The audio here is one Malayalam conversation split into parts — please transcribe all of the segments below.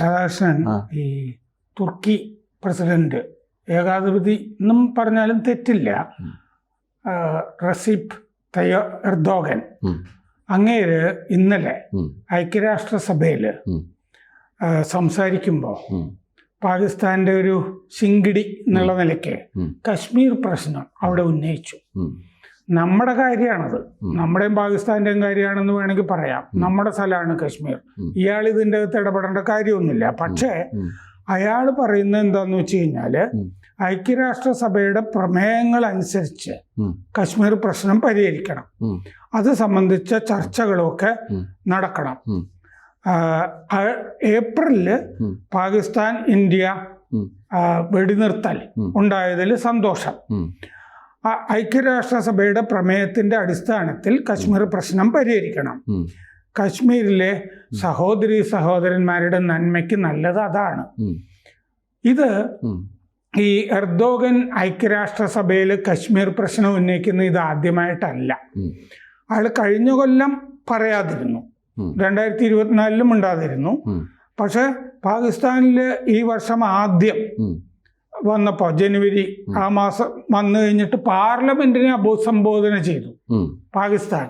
രാധാകൃഷ്ണൻ ഈ തുർക്കി പ്രസിഡന്റ് ഏകാധിപതി എന്നും പറഞ്ഞാലും തെറ്റില്ല റസീപ്പ് തയ്യോ എർദോഗൻ അങ്ങേര് ഇന്നലെ. ഐക്യരാഷ്ട്രസഭയിൽ സംസാരിക്കുമ്പോൾ. പാകിസ്ഥാന്റെ ഒരു ശിങ്കിടി എന്നുള്ള നിലയ്ക്ക്. കശ്മീർ പ്രശ്നം അവിടെ ഉന്നയിച്ചു. നമ്മുടെ കാര്യമാണത്. നമ്മുടെയും പാകിസ്ഥാന്റെയും കാര്യമാണെന്ന് വേണമെങ്കിൽ പറയാം നമ്മുടെ സ്ഥലമാണ് കശ്മീർ. ഇയാൾ ഇതിന്റെ അകത്ത് ഇടപെടേണ്ട കാര്യമൊന്നുമില്ല പക്ഷേ. അയാൾ പറയുന്നത് എന്താന്ന് വെച്ച് കഴിഞ്ഞാൽ. ഐക്യരാഷ്ട്രസഭയുടെ പ്രമേയങ്ങൾ അനുസരിച്ച്. കശ്മീർ പ്രശ്നം പരിഹരിക്കണം. അത് സംബന്ധിച്ച ചർച്ചകളൊക്കെ. നടക്കണം ഏപ്രിലിൽ പാകിസ്ഥാൻ ഇന്ത്യ വെടിനിർത്തൽ ഉണ്ടായതിൽ സന്തോഷം ഐക്യരാഷ്ട്രസഭയുടെ പ്രമേയത്തിന്റെ അടിസ്ഥാനത്തിൽ കശ്മീർ പ്രശ്നം പരിഹരിക്കണം. കശ്മീരിലെ സഹോദരി സഹോദരന്മാരുടെ നന്മയ്ക്ക് നല്ലത് അതാണ് ഇത്. ഈ എർദോഗൻ ഐക്യരാഷ്ട്രസഭയിൽ കശ്മീർ പ്രശ്നം ഉന്നയിക്കുന്ന ഇത് ആദ്യമായിട്ടല്ല അയാൾ കഴിഞ്ഞ കൊല്ലം പറയാതിരുന്നു. രണ്ടായിരത്തി ഇരുപത്തിനാലിലും ഉണ്ടാതിരുന്നു. പക്ഷെ പാകിസ്ഥാനിൽ ഈ വർഷം ആദ്യം. വന്നപ്പോൾ ജനുവരി ആ മാസം വന്നു കഴിഞ്ഞിട്ട് പാർലമെന്റിനെ അഭിസംബോധന ചെയ്തു. പാകിസ്ഥാൻ.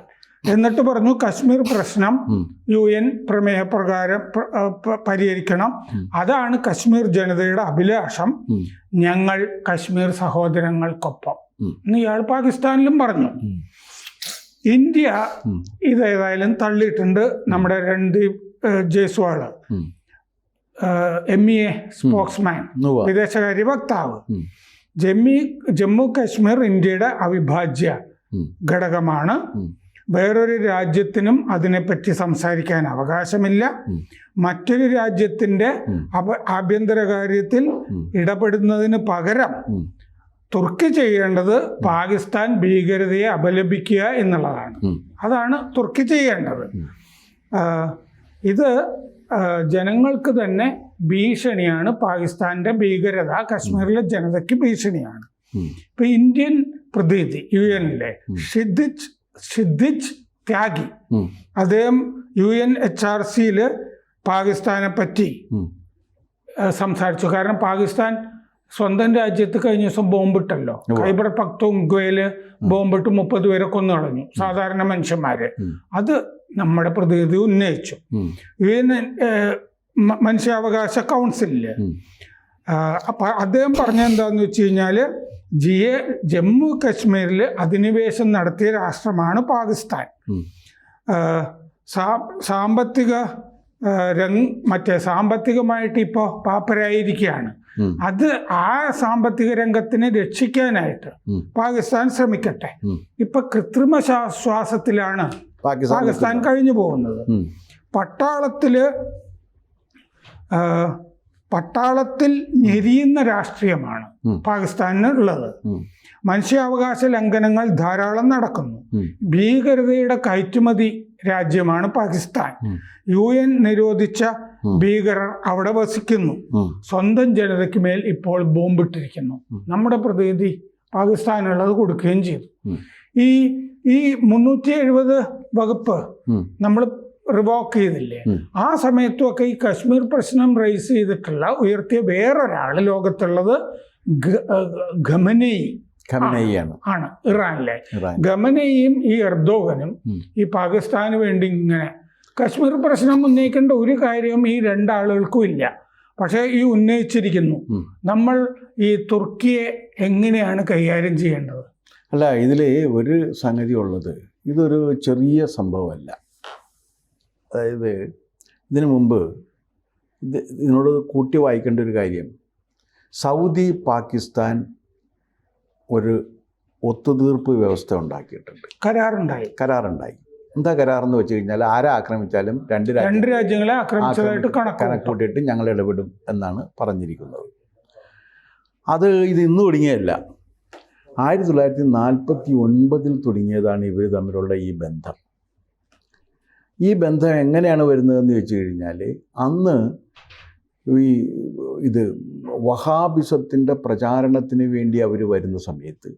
എന്നിട്ട് പറഞ്ഞു കശ്മീർ പ്രശ്നം. യു എൻ പ്രമേയപ്രകാരം പ്രകാരം പരിഹരിക്കണം. അതാണ് കശ്മീർ ജനതയുടെ അഭിലാഷം. ഞങ്ങൾ കശ്മീർ സഹോദരങ്ങൾക്കൊപ്പം. എന്ന് ഇയാൾ പാകിസ്ഥാനിലും പറഞ്ഞു. ഇന്ത്യ. ഇതേതായാലും തള്ളിയിട്ടുണ്ട് നമ്മുടെ Randeep Jaiswal. M E A spokesman. വിദേശകാര്യ വക്താവ് ജമ്മി ജമ്മു കാശ്മീർ ഇന്ത്യയുടെ അവിഭാജ്യ ഘടകമാണ്. വേറൊരു രാജ്യത്തിനും അതിനെപ്പറ്റി സംസാരിക്കാൻ അവകാശമില്ല. മറ്റൊരു രാജ്യത്തിന്റെ. ആഭ്യന്തര കാര്യത്തിൽ. ഇടപെടുന്നതിന് പകരം തുർക്കി ചെയ്യേണ്ടത് പാകിസ്ഥാൻ ഭീകരതയെ അപലപിക്കുക എന്നുള്ളതാണ്. അതാണ് തുർക്കി ചെയ്യേണ്ടത് ഇത് ജനങ്ങൾക്ക് തന്നെ ഭീഷണിയാണ്. പാകിസ്ഥാന്റെ ഭീകരത കശ്മീരിലെ ജനതയ്ക്ക് ഭീഷണിയാണ്. ഇപ്പൊ ഇന്ത്യൻ പ്രതിനിധി യു എനിലെ ഷിദ്ദിച്ച് ഷിദ്ദിജ് ഷിദ്ദിജ് ത്യാഗി. അദ്ദേഹം യു എൻ എച്ച് ആർ സിയിൽ പാകിസ്ഥാനെ പറ്റി. സംസാരിച്ചു. കാരണം പാകിസ്ഥാൻ സ്വന്തം രാജ്യത്ത് കഴിഞ്ഞ ദിവസം ബോംബിട്ടല്ലോ. ഖൈബർ ഖൈബർ പക്തൂങ്ക്വയിൽ ബോംബിട്ട് മുപ്പത് പേരെ കൊന്നു കളഞ്ഞു സാധാരണ മനുഷ്യന്മാര്. അത് നമ്മുടെ പ്രതിനിധി ഉന്നയിച്ചു മ- മനുഷ്യാവകാശ കൗൺസിലിൽ. അപ്പം അദ്ദേഹം പറഞ്ഞ എന്താന്ന് വെച്ച് കഴിഞ്ഞാൽ ജിയെ ജമ്മു കശ്മീരിൽ അധിനിവേശം നടത്തിയ രാഷ്ട്രമാണ് പാകിസ്ഥാൻ സാമ്പത്തിക രംഗ് മറ്റേ സാമ്പത്തികമായിട്ട് ഇപ്പോൾ പാപ്പരായിരിക്കുകയാണ്. അത് ആ സാമ്പത്തിക രംഗത്തിനെ രക്ഷിക്കാനായിട്ട്. പാകിസ്ഥാൻ ശ്രമിക്കട്ടെ. ഇപ്പൊ കൃത്രിമ ശ്വാസത്തിലാണ് പാകിസ്ഥാൻ കഴിഞ്ഞു പോകുന്നത്. പട്ടാളത്തിൽ പട്ടാളത്തിൽ പട്ടാളത്തിൽ ഞെരിയുന്ന രാഷ്ട്രീയമാണ്. പാകിസ്ഥാനിന് ഉള്ളത് മനുഷ്യാവകാശ ലംഘനങ്ങൾ ധാരാളം നടക്കുന്നു. ഭീകരതയുടെ കയറ്റുമതി രാജ്യമാണ് പാകിസ്ഥാൻ. യു എൻ നിരോധിച്ച ഭീകരർ അവിടെ വസിക്കുന്നു. സ്വന്തം ജനതയ്ക്ക് മേൽ ഇപ്പോൾ ബോംബിട്ടിരിക്കുന്നു. നമ്മുടെ പ്രതിനിധി പാകിസ്ഥാനുള്ളത് കൊടുക്കുകയും ചെയ്തു. ഈ ഈ മുന്നൂറ്റി എഴുപത് വകുപ്പ് നമ്മൾ റിവോക്ക് ചെയ്തില്ലേ. ആ സമയത്തുമൊക്കെ ഈ കശ്മീർ പ്രശ്നം റേസ് ചെയ്തിട്ടുള്ള ഉയർത്തിയ വേറൊരാൾ ലോകത്തുള്ളത് ഖമനയി ഏഹ് ഖമനേയി ആണ്. ഇറാനിലെ. ഖമനയും ഈ എർദോഗനും ഈ പാകിസ്ഥാന് വേണ്ടി ഇങ്ങനെ കശ്മീർ പ്രശ്നം ഉന്നയിക്കേണ്ട ഒരു കാര്യവും ഈ രണ്ടാളുകൾക്കും ഇല്ല. പക്ഷേ ഈ ഉന്നയിച്ചിരിക്കുന്നു. നമ്മൾ ഈ തുർക്കിയെ എങ്ങനെയാണ് കൈകാര്യം ചെയ്യേണ്ടത്? അല്ല ഇതിൽ ഒരു സംഗതി ഉള്ളത്. ഇതൊരു ചെറിയ സംഭവമല്ല. അതായത് ഇതിനു മുമ്പ് ഇത് ഇതിനോട് കൂട്ടി വായിക്കേണ്ട ഒരു കാര്യം. സൗദി പാകിസ്ഥാൻ ഒരു ഒത്തുതീർപ്പ് വ്യവസ്ഥ ഉണ്ടാക്കിയിട്ടുണ്ട്. കരാറുണ്ടായി. കരാറുണ്ടായി. എന്താ കരാറെന്ന് വെച്ച് കഴിഞ്ഞാൽ ആരെ ആക്രമിച്ചാലും രണ്ട് രണ്ട് രാജ്യങ്ങളെ ആക്രമിച്ചതായിട്ട് കണക്കൂട്ടിയിട്ട് കണക്ക് കൂട്ടിയിട്ട് ഞങ്ങൾ ഇടപെടും എന്നാണ് പറഞ്ഞിരിക്കുന്നത്. അത് ഇത് ഇന്ന് തുടങ്ങിയതല്ല ആയിരത്തി തൊള്ളായിരത്തി നാൽപ്പത്തി ഒൻപതിൽ തുടങ്ങിയതാണ് ഇവർ തമ്മിലുള്ള ഈ ബന്ധം. ഈ ബന്ധം എങ്ങനെയാണ് വരുന്നതെന്ന് ചോദിച്ചു കഴിഞ്ഞാൽ അന്ന് ഈ ഇത് വഹാബിസത്തിന്റെ പ്രചാരണത്തിന് വേണ്ടി അവർ വരുന്ന സമയത്ത്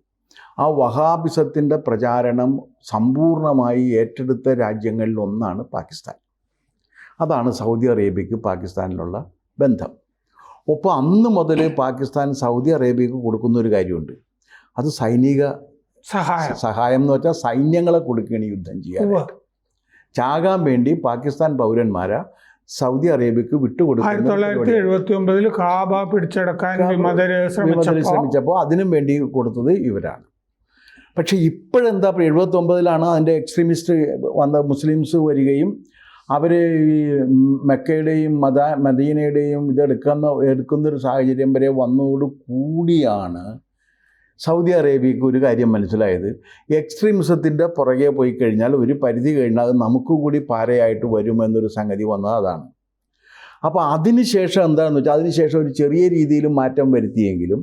ആ വഹാബിസത്തിന്റെ പ്രചാരണം സമ്പൂർണമായി ഏറ്റെടുത്ത രാജ്യങ്ങളിൽ ഒന്നാണ് പാകിസ്ഥാൻ. അതാണ് സൗദി അറേബ്യക്ക് പാകിസ്ഥാനിലുള്ള ബന്ധം. ഒപ്പം അന്ന് മുതൽ പാകിസ്ഥാൻ സൗദി അറേബ്യക്ക് കൊടുക്കുന്ന ഒരു കാര്യമുണ്ട്. അത് സൈനിക സഹായം സഹായം എന്ന് വെച്ചാൽ സൈന്യങ്ങളെ കൊടുക്കുകയാണ് യുദ്ധം ചെയ്യാൻ. ചാകാൻ വേണ്ടി പാകിസ്ഥാൻ പൗരന്മാരെ സൗദി അറേബ്യക്ക് ആയിരത്തി വിട്ടുകൊടുക്കുന്ന തൊള്ളായിരത്തി പരിപാടി. എഴുപത്തി ഒമ്പതിൽ കാബ പിടിച്ചടക്കാൻ ശ്രമിച്ചപ്പോൾ അതിനും വേണ്ടി കൊടുത്തത് ഇവരാണ് പക്ഷേ ഇപ്പോഴെന്താ എഴുപത്തി ഒമ്പതിലാണ് അതിന്റെ എക്സ്ട്രീമിസ്റ്റ് വന്ന മുസ്ലിംസ് വരികയും അവർ ഈ മെക്കയുടെയും മദ മദീനയുടെയും ഇതെടുക്കുന്ന എടുക്കുന്നൊരു സാഹചര്യം വരെ വന്നതോട് കൂടിയാണ് സൗദി അറേബ്യക്ക് ഒരു കാര്യം മനസ്സിലായത്. എക്സ്ട്രീമിസത്തിന്റെ പുറകെ പോയി കഴിഞ്ഞാൽ ഒരു പരിധി കഴിഞ്ഞാൽ അത് നമുക്ക് കൂടി പാരയായിട്ട് വരുമെന്നൊരു സംഗതി വന്നത് അതാണ്. അപ്പോൾ അതിനുശേഷം എന്താണെന്ന് വെച്ചാൽ അതിനുശേഷം ഒരു ചെറിയ രീതിയിൽ മാറ്റം വരുത്തിയെങ്കിലും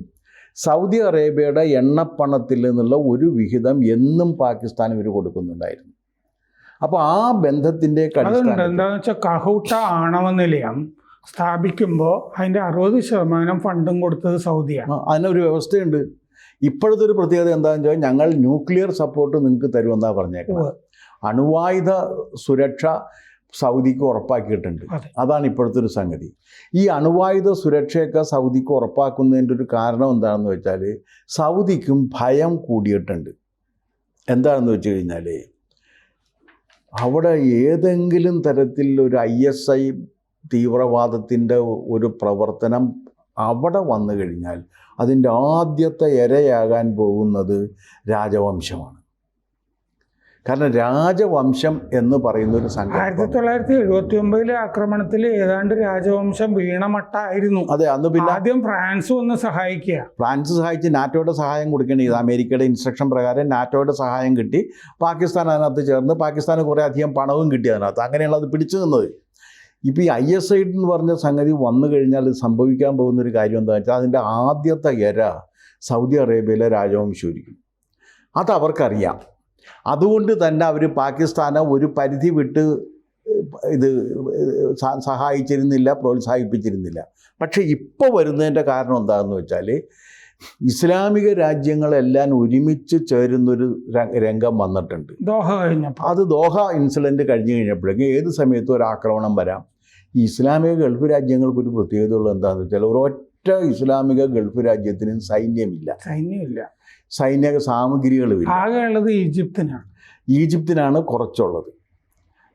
സൗദി അറേബ്യയുടെ എണ്ണപ്പണത്തിൽ നിന്നുള്ള ഒരു വിഹിതം എന്നും പാകിസ്ഥാൻ ഇവർ കൊടുക്കുന്നുണ്ടായിരുന്നു. അപ്പോൾ ആ ബന്ധത്തിന്റെ എന്താണെന്ന് വെച്ചാൽ കഹൂട്ട ആണവ നിലയം സ്ഥാപിക്കുമ്പോൾ അതിന്റെ അറുപത് ശതമാനം ഫണ്ടും കൊടുത്തത് സൗദിയാണ്. അതിനൊരു വ്യവസ്ഥയുണ്ട്. ഇപ്പോഴത്തെ ഒരു പ്രത്യേകത എന്താണെന്ന് വെച്ചാൽ ഞങ്ങൾ ന്യൂക്ലിയർ സപ്പോർട്ട് നിങ്ങൾക്ക് തരുമെന്നാണ് പറഞ്ഞേക്കുന്നത്. അണുവായുധ സുരക്ഷ സൗദിക്ക് ഉറപ്പാക്കിയിട്ടുണ്ട്. അതാണ് ഇപ്പോഴത്തെ ഒരു സംഗതി. ഈ അണുവായുധ സുരക്ഷയൊക്കെ സൗദിക്ക് ഉറപ്പാക്കുന്നതിന്റെ ഒരു കാരണം എന്താണെന്ന് വെച്ചാൽ സൗദിക്കും ഭയം കൂടിയിട്ടുണ്ട്. എന്താണെന്ന് വെച്ച് കഴിഞ്ഞാൽ അവിടെ ഏതെങ്കിലും തരത്തിൽ ഒരു ഐ എസ് ഐ തീവ്രവാദത്തിന്റെ ഒരു പ്രവർത്തനം അവിടെ വന്നു കഴിഞ്ഞാൽ അതിന്റെ ആദ്യത്തെ ഇരയാകാൻ പോകുന്നത് രാജവംശമാണ്. കാരണം രാജവംശം എന്ന് പറയുന്ന ഒരു സംഘം ആയിരത്തി തൊള്ളായിരത്തി എഴുപത്തി ഒമ്പതിലെ ആക്രമണത്തിൽ ഏതാണ്ട് രാജവംശം വീണമട്ടായിരുന്നു അതെ അന്ന് പിന്നെ ആദ്യം ഫ്രാൻസ് ഒന്ന് സഹായിക്കുക. ഫ്രാൻസ് സഹായിച്ച് നാറ്റോയുടെ സഹായം കൊടുക്കേണ്ടി ചെയ്തു അമേരിക്കയുടെ ഇൻസ്ട്രക്ഷൻ പ്രകാരം നാറ്റോയുടെ സഹായം കിട്ടി. പാകിസ്ഥാൻ അതിനകത്ത് ചേർന്ന് പാകിസ്ഥാന് കുറേ അധികം പണവും കിട്ടി അതിനകത്ത്. അങ്ങനെയാണ് അത് പിടിച്ചു നിന്നത്. ഇപ്പോൾ ഈ ഐ എസ് ഐ എന്ന് പറഞ്ഞ സംഗതി വന്നു കഴിഞ്ഞാൽ സംഭവിക്കാൻ പോകുന്ന ഒരു കാര്യം എന്താണെന്ന് വെച്ചാൽ അതിന്റെ ആദ്യത്തെ ഇര സൗദി അറേബ്യയിലെ രാജവംശമായിരിക്കും. അത് അവർക്കറിയാം. അതുകൊണ്ട് തന്നെ അവർ പാകിസ്ഥാനെ ഒരു പരിധി വിട്ട് ഇത് സഹായിച്ചിരുന്നില്ല പ്രോത്സാഹിപ്പിച്ചിരുന്നില്ല. പക്ഷേ ഇപ്പോൾ വരുന്നതിന്റെ കാരണം എന്താണെന്ന് വെച്ചാൽ ഇസ്ലാമിക രാജ്യങ്ങളെല്ലാം ഒരുമിച്ച് ചേരുന്നൊരു രംഗം വന്നിട്ടുണ്ട്. ദോഹ കഴിഞ്ഞപ്പോൾ. അത് ദോഹ ഇൻസിഡന്റ് കഴിഞ്ഞ് കഴിഞ്ഞപ്പോഴേക്കും ഏത് സമയത്തും ഒരു ആക്രമണം വരാം. ഈ ഇസ്ലാമിക ഗൾഫ് രാജ്യങ്ങൾക്ക് ഒരു പ്രത്യേകതയുള്ളത് എന്താണെന്ന് വെച്ചാൽ ഒരൊറ്റ ഇസ്ലാമിക ഗൾഫ് രാജ്യത്തിനും സൈന്യമില്ല. സൈന്യമില്ല. സൈനിക സാമഗ്രികളുമില്ല. ആകെ ഉള്ളത് ഈജിപ്തിനാണ്. ഈജിപ്തിനാണ് കുറച്ചുള്ളത്.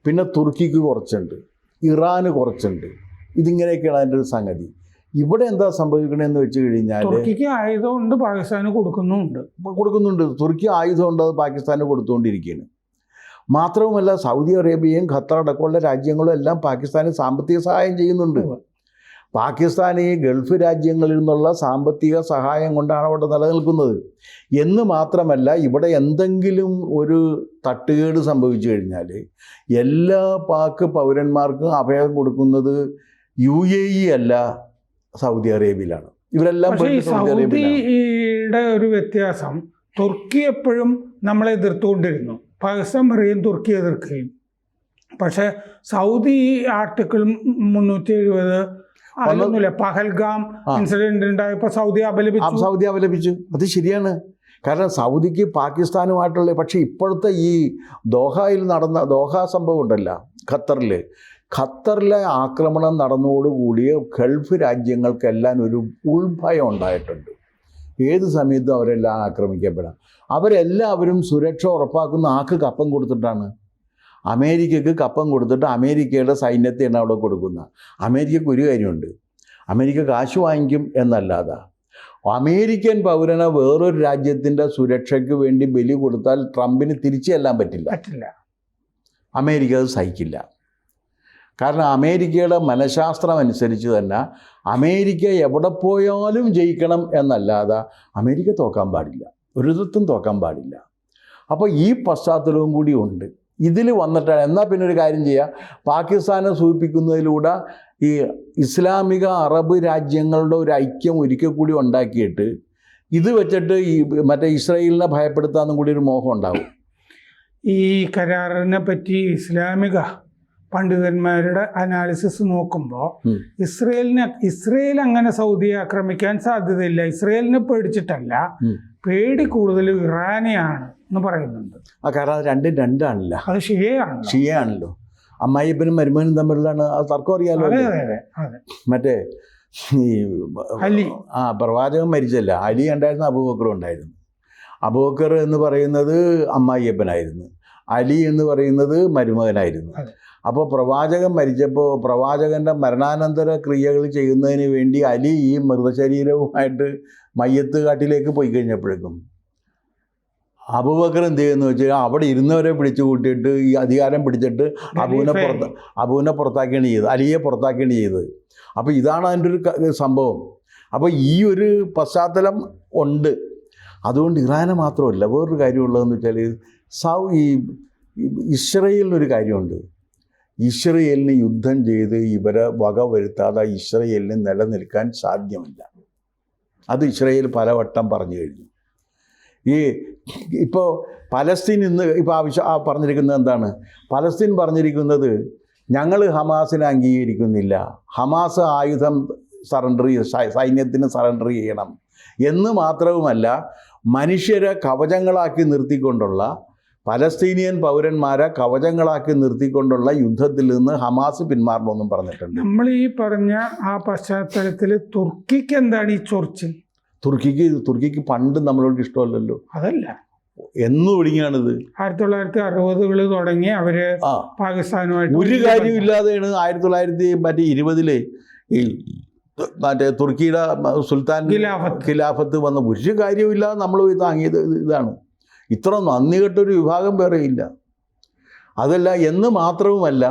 പിന്നെ തുർക്കിക്ക് കുറച്ചുണ്ട്. ഇറാന് കുറച്ചുണ്ട്. ഇതിങ്ങനെയൊക്കെയാണ് അതിന്റെ ഒരു സംഗതി. ഇവിടെ എന്താ സംഭവിക്കണമെന്ന് വെച്ച് കഴിഞ്ഞാൽ തുർക്കിക്ക് ആയുധമുണ്ട് പാകിസ്ഥാന് കൊടുക്കുന്നുണ്ട് കൊടുക്കുന്നുണ്ട്. തുർക്കി ആയുധമുണ്ട് അത് പാകിസ്ഥാന് കൊടുത്തുകൊണ്ടിരിക്കുകയാണ്. മാത്രവുമല്ല സൗദി അറേബ്യയും ഖത്തർ അടക്കമുള്ള രാജ്യങ്ങളും എല്ലാം പാകിസ്ഥാന് സാമ്പത്തിക സഹായം ചെയ്യുന്നുണ്ട്. പാകിസ്ഥാൻ ഈ ഗൾഫ് രാജ്യങ്ങളിൽ നിന്നുള്ള സാമ്പത്തിക സഹായം കൊണ്ടാണ് അവിടെ നിലനിൽക്കുന്നത്. എന്ന് മാത്രമല്ല ഇവിടെ എന്തെങ്കിലും ഒരു തട്ടുകേട് സംഭവിച്ചു കഴിഞ്ഞാൽ എല്ലാ പാക് പൗരന്മാർക്കും അഭയം കൊടുക്കുന്നത് യു എ ഇ അല്ല സൗദി അറേബ്യയിലാണ്. ഇവരെല്ലാം സൗദിയുടെ ഒരു വ്യത്യാസം തുർക്കി എപ്പോഴും നമ്മളെ എതിർത്തുകൊണ്ടിരുന്നു. പാകിസ്ഥാൻ പറയും തുർക്കി എതിർക്കുകയും. പക്ഷേ സൗദി ആർട്ടിക്കിൾ മുന്നൂറ്റി എഴുപത് അതൊന്നുമില്ല പഹൽഗാം. ഇൻസിഡന്റ് ഉണ്ടായപ്പോൾ സൗദി അപലപിച്ചു. സൗദി അപലപിച്ചു. അത് ശരിയാണ്. കാരണം സൗദിക്ക് പാകിസ്ഥാനുമായിട്ടുള്ള പക്ഷേ ഇപ്പോഴത്തെ ഈ ദോഹയിൽ നടന്ന ദോഹ സംഭവം ഉണ്ടല്ല ഖത്തറിൽ ഖത്തറിലെ ആക്രമണം നടന്നതോടുകൂടി ഗൾഫ് രാജ്യങ്ങൾക്കെല്ലാം ഒരു ഉൾഭയം ഉണ്ടായിട്ടുണ്ട്. ഏത് സമയത്തും അവരെല്ലാം ആക്രമിക്കപ്പെടാം. അവരെല്ലാവരും സുരക്ഷ ഉറപ്പാക്കുന്ന ആക്ക് കപ്പം കൊടുത്തിട്ടാണ്. അമേരിക്കക്ക് കപ്പം കൊടുത്തിട്ട് അമേരിക്കയുടെ സൈന്യത്തെയാണ് അവിടെ കൊടുക്കുന്നത്. അമേരിക്കക്ക് ഒരു കാര്യമുണ്ട്. അമേരിക്ക കാശ് വാങ്ങിക്കും എന്നല്ലാതെ. അമേരിക്കൻ പൗരനെ വേറൊരു രാജ്യത്തിന്റെ സുരക്ഷയ്ക്ക് വേണ്ടി ബലി കൊടുത്താൽ ട്രംപിന് തിരിച്ചു ചെല്ലാൻ പറ്റില്ല. പറ്റില്ല. അമേരിക്ക അത് സഹിക്കില്ല. കാരണം അമേരിക്കയുടെ മനഃശാസ്ത്രം അനുസരിച്ച് തന്നെ അമേരിക്ക എവിടെ പോയാലും ജയിക്കണം എന്നല്ലാതെ അമേരിക്ക തോക്കാൻ പാടില്ല. ഒരിടത്തും തോക്കാൻ പാടില്ല. അപ്പോൾ ഈ പശ്ചാത്തലവും കൂടി ഉണ്ട്. ഇതിൽ വന്നിട്ടാണ് എന്നാൽ പിന്നെ ഒരു കാര്യം ചെയ്യുക പാകിസ്ഥാനെ സൂചിപ്പിക്കുന്നതിലൂടെ ഈ ഇസ്ലാമിക അറബ് രാജ്യങ്ങളുടെ ഒരു ഐക്യം ഒരിക്കൽ കൂടി ഉണ്ടാക്കിയിട്ട് ഇത് വെച്ചിട്ട് ഈ മറ്റേ ഇസ്രായേലിനെ ഭയപ്പെടുത്താന്നും കൂടി ഒരു മോഹം ഉണ്ടാവും. ഈ കരാറിനെ പറ്റി ഇസ്ലാമിക പണ്ഡിതന്മാരുടെ അനാലിസിസ് നോക്കുമ്പോൾ. ഇസ്രയേലിനെ ഇസ്രയേൽ അങ്ങനെ സൗദിയെ ആക്രമിക്കാൻ സാധ്യതയില്ല. ഇസ്രയേലിനെ പേടിച്ചിട്ടല്ല. പേടി കൂടുതൽ ഇറാനെയാണ് എന്ന് പറയുന്നുണ്ട്. ആ കാരണം അത് രണ്ടും രണ്ടാണല്ലോ. അത് ഷിയയാണ് ഷിയാണല്ലോ അമ്മായിപ്പനും മരുമകനും തമ്മിലാണ് ആ തർക്കം അറിയാലോ മറ്റേ ഈ അലി. ആ പ്രവാചകൻ മരിച്ചല്ല. അലി ഉണ്ടായിരുന്ന അബൂബക്കറും ഉണ്ടായിരുന്നു. അബൂബക്കർ എന്ന് പറയുന്നത് അമ്മായിയപ്പനായിരുന്നു. അലി എന്ന് പറയുന്നത് മരുമകനായിരുന്നു. അപ്പോൾ പ്രവാചകൻ മരിച്ചപ്പോൾ പ്രവാചകന്റെ മരണാനന്തര ക്രിയകൾ ചെയ്യുന്നതിന് വേണ്ടി അലി ഈ മൃതശരീരവുമായിട്ട് മയ്യത്ത് കാട്ടിലേക്ക് പോയി കഴിഞ്ഞപ്പോഴേക്കും അബൂബക്കർ എന്ത് ചെയ്യുന്നു വെച്ചാൽ അവിടെ ഇരുന്നവരെ പിടിച്ചു കൂട്ടിയിട്ട് ഈ അധികാരം പിടിച്ചിട്ട് അബുവിനെ. പുറത്ത് അബുവിനെ പുറത്താക്കുകയാണ് ചെയ്തത് അലിയെ പുറത്താക്കുകയാണ് ചെയ്തത്. അപ്പോൾ ഇതാണ് അതിന്റെ ഒരു സംഭവം. അപ്പോൾ ഈ ഒരു പശ്ചാത്തലം ഉണ്ട്. അതുകൊണ്ട് ഇറാനെ മാത്രമല്ല വേറൊരു കാര്യമുള്ളതെന്ന് വെച്ചാൽ സൗ ഈ ഇസ്രയേലിനൊരു കാര്യമുണ്ട്. ഇസ്രയേലിന് യുദ്ധം ചെയ്ത് ഇവരെ വക വരുത്താതെ ഇസ്രയേലിന് നിലനിൽക്കാൻ സാധ്യമല്ല. അത് ഇസ്രയേൽ പലവട്ടം പറഞ്ഞു കഴിഞ്ഞു. ഈ ഇപ്പോൾ പലസ്തീൻ ഇന്ന് ഇപ്പോൾ ആവശ്യം ആ പറഞ്ഞിരിക്കുന്നത് എന്താണ്? പലസ്തീൻ പറഞ്ഞിരിക്കുന്നത് ഞങ്ങൾ ഹമാസിനെ അംഗീകരിക്കുന്നില്ല. ഹമാസ് ആയുധം സറണ്ടർ സൈന്യത്തിന് സറണ്ടർ ചെയ്യണം. എന്ന് മാത്രവുമല്ല മനുഷ്യരെ കവചങ്ങളാക്കി നിർത്തിക്കൊണ്ടുള്ള പലസ്തീനിയൻ പൗരന്മാരെ കവചങ്ങളാക്കി നിർത്തിക്കൊണ്ടുള്ള യുദ്ധത്തിൽ നിന്ന് ഹമാസ് പിന്മാറണമെന്നും പറഞ്ഞിട്ടുണ്ട്. നമ്മൾ ഈ പറഞ്ഞ ആ പശ്ചാത്തലത്തിൽ തുർക്കിക്ക് എന്താണ് ഈ ചൊറിച്ചിൽ? തുർക്കിക്ക് തുർക്കിക്ക് പണ്ട് നമ്മളോട് ഇഷ്ടമല്ലല്ലോ. അതല്ല. എന്ന് ഒടുങ്ങിയാണിത്. ആയിരത്തി തൊള്ളായിരത്തി അറുപതുകൾ തുടങ്ങി അവർ പാകിസ്ഥാനുമായി പാകിസ്ഥാനുമായിട്ട് ഒരു കാര്യമില്ലാതെയാണ് ആയിരത്തി തൊള്ളായിരത്തി മറ്റേ ഇരുപതിലെ ഈ മറ്റേ തുർക്കിയുടെ സുൽത്താൻ ഖിലാഫത്ത്. വന്ന ഒരു കാര്യമില്ലാതെ നമ്മൾ താങ്ങിയത് ഇതാണ്. ഇത്ര നന്ദി കെട്ടൊരു വിഭാഗം വേറെയില്ല അതല്ല എന്ന് മാത്രവുമല്ല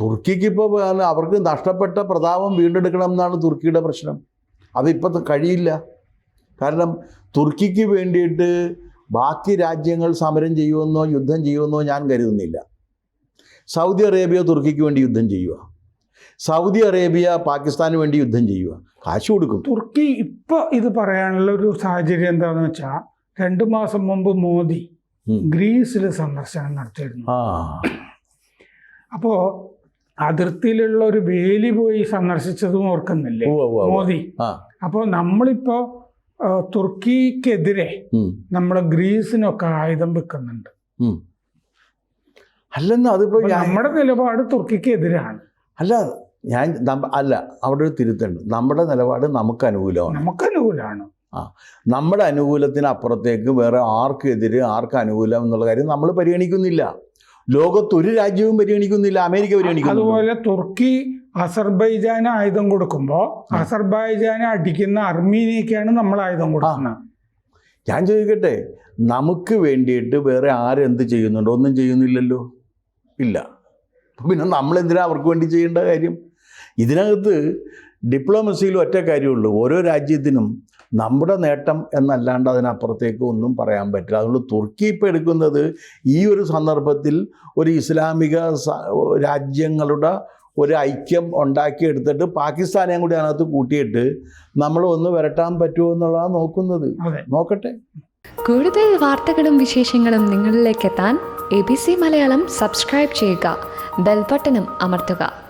തുർക്കിക്ക് ഇപ്പോൾ അവർക്ക് നഷ്ടപ്പെട്ട പ്രതാപം വീണ്ടെടുക്കണം എന്നാണ് തുർക്കിയുടെ പ്രശ്നം. അതിപ്പോൾ കഴിയില്ല. കാരണം തുർക്കിക്ക് വേണ്ടിയിട്ട് ബാക്കി രാജ്യങ്ങൾ സമരം ചെയ്യുമെന്നോ യുദ്ധം ചെയ്യുമെന്നോ ഞാൻ കരുതുന്നില്ല. സൗദി അറേബ്യ തുർക്കിക്ക് വേണ്ടി യുദ്ധം ചെയ്യുക. സൗദി അറേബ്യ പാകിസ്ഥാന് വേണ്ടി യുദ്ധം ചെയ്യുക. കാശ് കൊടുക്കും. തുർക്കി ഇപ്പൊ ഇത് പറയാനുള്ള ഒരു സാഹചര്യം എന്താണെന്ന് വെച്ചാൽ രണ്ടു മാസം മുമ്പ് മോദി. ഗ്രീസിൽ സന്ദർശനം നടത്തിയിരുന്നു. അപ്പോ അതിർത്തിയിലുള്ള ഒരു വേലി പോയി സന്ദർശിച്ചതും ഓർക്കുന്നില്ലേ. മോദി. അപ്പോ അപ്പോൾ നമ്മളിപ്പോ തുർക്കിക്കെതിരെ നമ്മുടെ ഗ്രീസിനൊക്കെ ആയുധം വെക്കുന്നുണ്ട്. അല്ലെന്ന് അതിപ്പോ നമ്മുടെ നിലപാട് തുർക്കിക്കെതിരാണ്. അല്ല ഞാൻ അല്ല അവിടെ ഒരു തിരുത്തുണ്ട് നമ്മുടെ നിലപാട് നമുക്ക് അനുകൂലമാണ്. നമുക്ക് അനുകൂലമാണ്. നമ്മുടെ അനുകൂലത്തിന് അപ്പുറത്തേക്ക് വേറെ ആർക്കെതിരെ ആർക്ക് അനുകൂലം എന്നുള്ള കാര്യം നമ്മൾ പരിഗണിക്കുന്നില്ല. ലോകത്ത് ഒരു രാജ്യവും പരിഗണിക്കുന്നില്ല അമേരിക്ക പരിഗണിക്കുന്നു അതുപോലെ തുർക്കി അസർബൈജാന് ആയുധം കൊടുക്കുമ്പോൾ അസർബൈജാനെ അടിക്കുന്ന അർമീനിയക്കാണ് നമ്മൾ ആയുധം കൊടുക്കുന്നത്. ഞാൻ ചോദിക്കട്ടെ നമുക്ക് വേണ്ടിയിട്ട് വേറെ ആരെന്ത് ചെയ്യുന്നുണ്ടോ? ഒന്നും ചെയ്യുന്നില്ലല്ലോ? ഇല്ല. പിന്നെ നമ്മളെന്തിനാ അവർക്ക് വേണ്ടി ചെയ്യേണ്ട കാര്യം? ഇതിനകത്ത് ഡിപ്ലോമസിയിൽ ഒറ്റ കാര്യമുള്ളൂ. ഓരോ രാജ്യത്തിനും നമ്മുടെ നേട്ടം എന്നല്ലാണ്ട് അതിനപ്പുറത്തേക്ക് ഒന്നും പറയാൻ പറ്റില്ല. അതുകൊണ്ട് തുർക്കി ഇപ്പോൾ എടുക്കുന്നത് ഈ ഒരു സന്ദർഭത്തിൽ ഒരു ഇസ്ലാമിക രാജ്യങ്ങളുടെ ഒരു ഐക്യം ഉണ്ടാക്കിയെടുത്തിട്ട് പാകിസ്ഥാനെയും കൂടി അതിനകത്ത് കൂട്ടിയിട്ട് നമ്മൾ ഒന്ന് വരട്ടാൻ പറ്റുമോ എന്നുള്ളതാണ് നോക്കുന്നത്. നോക്കട്ടെ. കൂടുതൽ വാർത്തകളും വിശേഷങ്ങളും നിങ്ങളിലേക്ക് എത്താൻ A B C Malayalam subscribe ചെയ്യുക. ബെൽബട്ടനും അമർത്തുക.